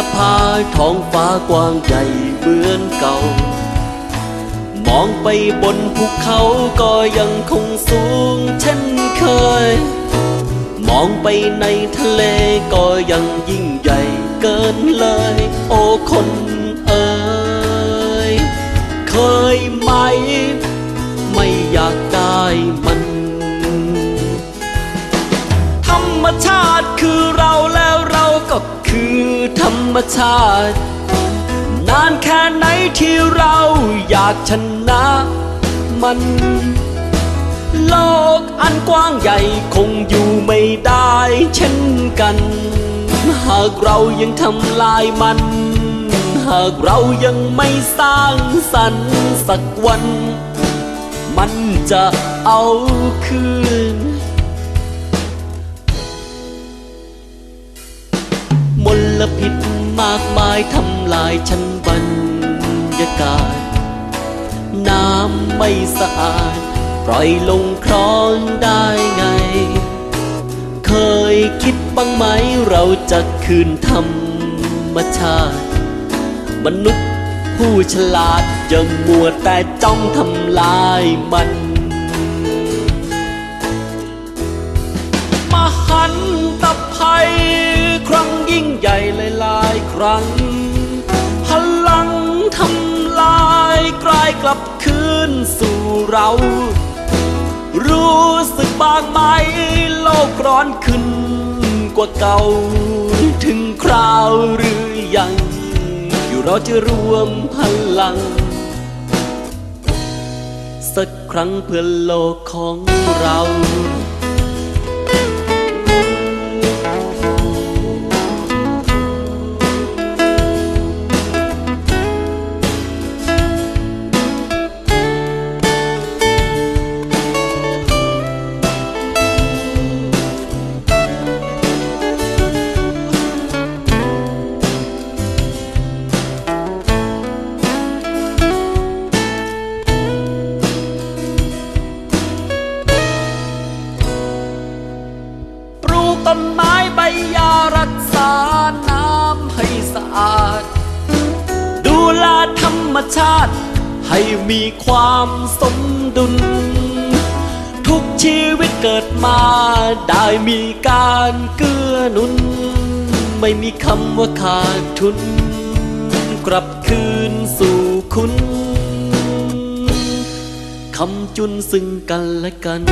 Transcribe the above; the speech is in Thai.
าท้องฟ้ากว้างใหญ่เหมือนเก่า มองไปบนภูเขาก็ยังคงสูงเช่นเคย มองไปในทะเลก็ยังยิ่งใหญ่เกินเลย โอ้คนเอ๋ยเคยไหม ไม่อยากได้ มชาติ นานแค่ไหนที่เราอยากชนะมัน โลกอันกว้างใหญ่คงอยู่ไม่ได้เช่นกัน หากเรายังทำลายมัน หากเรายังไม่สร้างสรรค์สักวัน มันจะเอาคืน ลพิษมากมายทำลายชั้นบรรยากาศ น้ำไม่สะอาด ปล่อยลงคลองได้ไง เคยคิดบ้างไหมเราจะคืนธรรมชาติ มนุษย์ผู้ฉลาดจะมัวแต่จ้องทำลายมัน รั้ง พลังทำลายกลายกลับคืนสู่เรา รู้สึกบางไหมโลกร้อนขึ้นกว่าเก่า ถึงคราวหรือยัง อยู่เราจะรวมพลัง สักครั้งเพื่อโลกของเรา ต้นไม้ใบยารักษาน้ำให้สะอาด ดูแลธรรมชาติ ให้มีความสมดุล ทุกชีวิตเกิดมาได้มีการเกื้อหนุน ไม่มีคำว่าขาดทุน กลับคืนสู่คุณคำจุนซึ่งกันและกัน